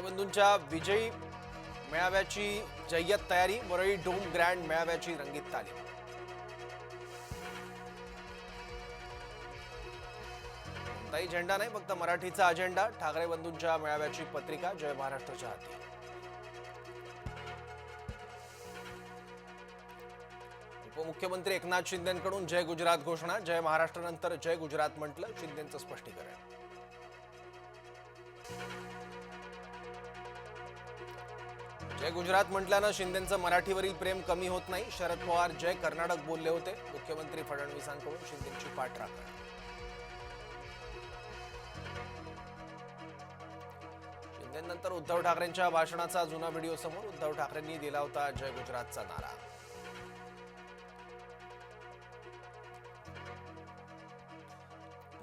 बंधूंच्या विजयी मेळाव्याची जय्यत तयारी वरळी डोम ग्रँड मेळाव्याची रंगीत तालीम. कोणताही झेंडा नाही फक्त मराठीचा अजेंडा ठाकरे बंधूंच्या मेळाव्याची पत्रिका जय महाराष्ट्राच्या हाती. उपमुख्यमंत्री एकनाथ शिंदेकडून जय गुजरात घोषणा जय महाराष्ट्रानंतर जय गुजरात म्हटलं शिंदेचं स्पष्टीकरण. जय गुजरात म्हटल्यानं शिंदेचं मराठीवरील प्रेम कमी होत नाही. शरद पवार जय कर्नाटक बोलले होते. मुख्यमंत्री फडणवीसांकडून शिंदेची पाठराखण शिंदेनंतर उद्धव ठाकरेंच्या भाषणाचा जुना व्हिडिओ समोर उद्धव ठाकरेंनी दिला होता जय गुजरातचा नारा.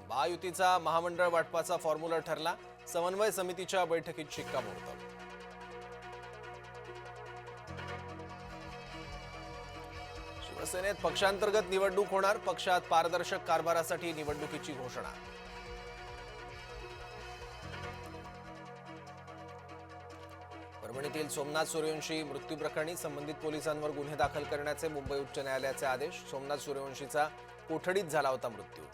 महायुतीचा महामंडळ वाटपाचा फॉर्म्युला ठरला. समन्वय समितीच्या बैठकीत शिक्कामोर्तब. शिवसेनेत पक्षांतर्गत निवडणूक होणार. पक्षात पारदर्शक कारभारासाठी निवडणुकीची घोषणा. परभणीतील सोमनाथ सूर्यवंशी मृत्यू प्रकरणी संबंधित पोलिसांवर गुन्हे दाखल करण्याचे मुंबई उच्च न्यायालयाचे आदेश. सोमनाथ सूर्यवंशीचा कोठडीत झाला होता मृत्यू.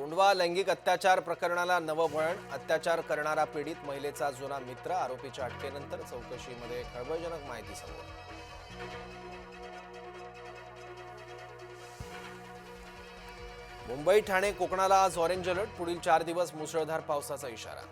कोंडवा लैंगिक अत्याचार प्रकरणाला नवं वळण अत्याचार करणारा पीडित महिलेचा जुना मित्र आरोपीच्या अटकेनंतर चौकशीमध्ये खळबळजनक माहिती समोर. मुंबई ठाणे कोकणाला आज ऑरेंज अलर्ट. पुढील चार दिवस मुसळधार पावसाचा इशारा.